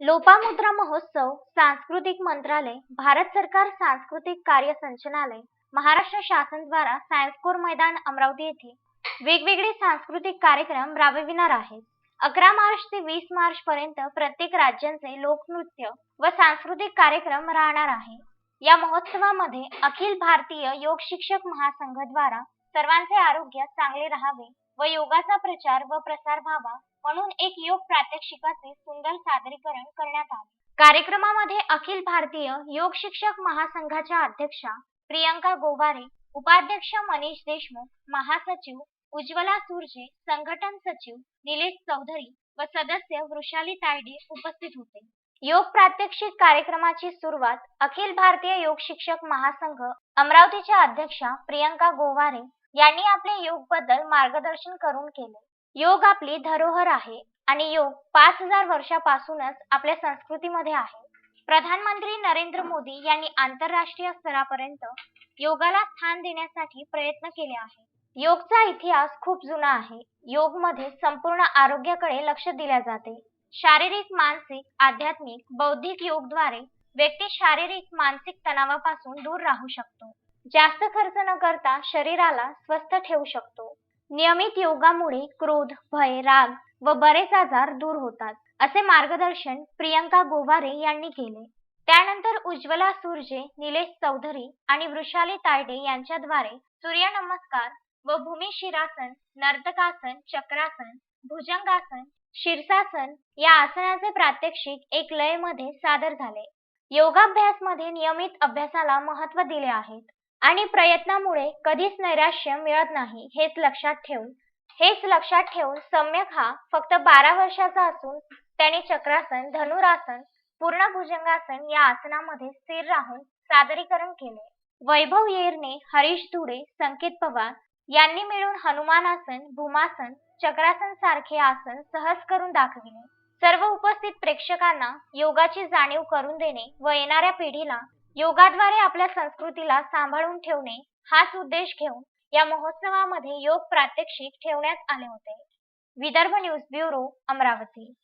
लोपामुद्रा महोत्सव सांस्कृतिक मंत्रालय भारत सरकार सांस्कृतिक कार्य संचालनालय महाराष्ट्र शासन द्वारा सायन्स कोर मैदान अमरावती येथे वेगवेगळे सांस्कृतिक कार्यक्रम राबविणार आहेत. अकरा मार्च ते वीस मार्च पर्यंत प्रत्येक राज्यांचे लोकनृत्य व सांस्कृतिक कार्यक्रम राहणार आहे. या महोत्सवामध्ये अखिल भारतीय योग शिक्षक महासंघ द्वारा सर्वांचे आरोग्य चांगले राहावे व योगाचा प्रचार व प्रसार व्हावा म्हणून एक योग प्रात्यक्षिकाचे सुंदर सादरीकरण करण्यात आले. कार्यक्रमामध्ये अखिल भारतीय योग शिक्षक महासंघाच्या अध्यक्षा प्रियंका गोवारे उपाध्यक्ष मनीष देशमुख महासचिव उज्ज्वला सुरजे संघटन सचिव निलेश चौधरी व सदस्य वृषाली तायडे उपस्थित होते. योग प्रात्यक्षिक कार्यक्रमाची सुरुवात अखिल भारतीय योग शिक्षक महासंघ अमरावतीच्या अध्यक्षा प्रियंका गोवारे यांनी आपले योगबद्दल मार्गदर्शन करून केले. योग आपली धरोहर आहे आणि योग पाच हजार वर्षापासूनच आपल्या संस्कृतीमध्ये आहे. प्रधानमंत्री नरेंद्र मोदी यांनी आंतरराष्ट्रीय स्तरापर्यंत योगाला स्थान देण्यासाठी प्रयत्न केले आहे योगचा इतिहास खूप जुना आहे. योगमध्ये संपूर्ण आरोग्याकडे लक्ष दिले जाते. शारीरिक मानसिक आध्यात्मिक बौद्धिक योगद्वारे व्यक्ती शारीरिक मानसिक तणावापासून दूर राहू शकतो. जास्त खर्च न करता शरीराला स्वस्थ ठेवू शकतो. नियमित योगामुळे क्रोध भय राग व बरेच आजार दूर होतात असे मार्गदर्शन प्रियंका गोवारे यांनी केले. त्यानंतर उज्ज्वला सुरजे निलेश चौधरी आणि वृषाली तायडे यांच्याद्वारे सूर्यनमस्कार व भूमिशिरासन नर्तकासन चक्रासन भुजंगासन शीर्षासन या आसनाचे प्रात्यक्षिक एक लयमध्ये सादर झाले. योगाभ्यास मध्ये नियमित अभ्यासाला महत्त्व दिले आहेत आणि प्रयत्नामुळे कधीच नैराश्य मिळत नाही हेच लक्षात ठेवून. हेच लक्षात ठेवून सम्यक हा फक्त बारा वर्षाचा असून त्याने चक्रासन धनुरासन पूर्ण भुजंगासन या आसनामध्ये स्थिर राहून सादरीकरण केले. वैभव येरने हरीश धुडे संकेत पवार यांनी मिळून हनुमानासन भूमासन चक्रासन सारखे आसन सहज करून दाखविले. सर्व उपस्थित प्रेक्षकांना योगाची जाणीव करून देणे व येणाऱ्या पिढीला योगाद्वारे आपल्या संस्कृतीला सांभाळून ठेवणे हाच उद्देश घेऊन या महोत्सवामध्ये योग प्रात्यक्षिक ठेवण्यात आले होते. Vidarbha news bureau Amravati.